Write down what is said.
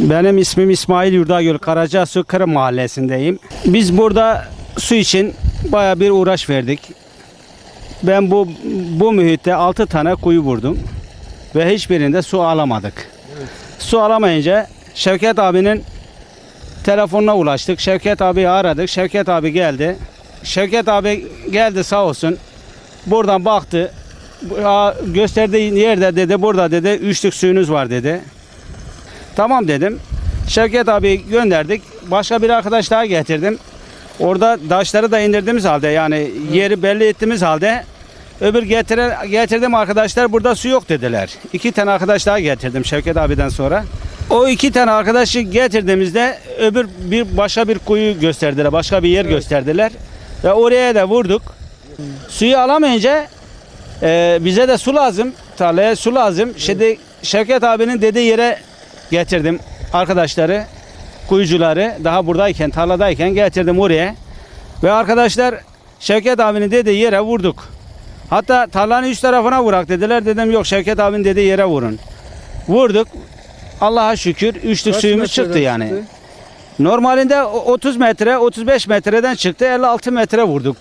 Benim ismim İsmail Yurdagül Karacasu Kırım Mahallesi'ndeyim. Biz burada su için baya bir uğraş verdik. Ben bu bu mühitte 6 tane kuyu vurdum ve hiçbirinde su alamadık. Su alamayınca Şevket abinin telefonuna ulaştık. Şevket abiyi aradık. Şevket abi geldi. Şevket abi geldi sağ olsun. Buradan baktı. Gösterdiği yerde dedi burada dedi üçlük suyunuz var dedi. Tamam dedim. Şevket abi gönderdik. Başka bir arkadaş daha getirdim. Orada taşları da indirdiğimiz halde yani yeri belli ettiğimiz halde öbür getire, getirdim arkadaşlar burada su yok dediler. İki tane arkadaş daha getirdim Şevket abiden sonra. O iki tane arkadaşı getirdiğimizde öbür bir başka bir kuyu gösterdiler. Başka bir yer gösterdiler. Ve oraya da vurduk. Suyu alamayınca e, bize de su lazım. Tarlaya su lazım. Şimdi Şevket abinin dediği yere getirdim arkadaşları, kuyucuları daha buradayken, tarladayken getirdim oraya. Ve arkadaşlar Şevket abinin dediği yere vurduk. Hatta tarlanın üst tarafına vurak dediler. Dedim yok Şevket abinin dediği yere vurun. Vurduk. Allah'a şükür üçlük Kaç suyumuz çıktı yani. çıktı? Normalinde o- 30 metre, 35 metreden çıktı. 56 metre vurduk.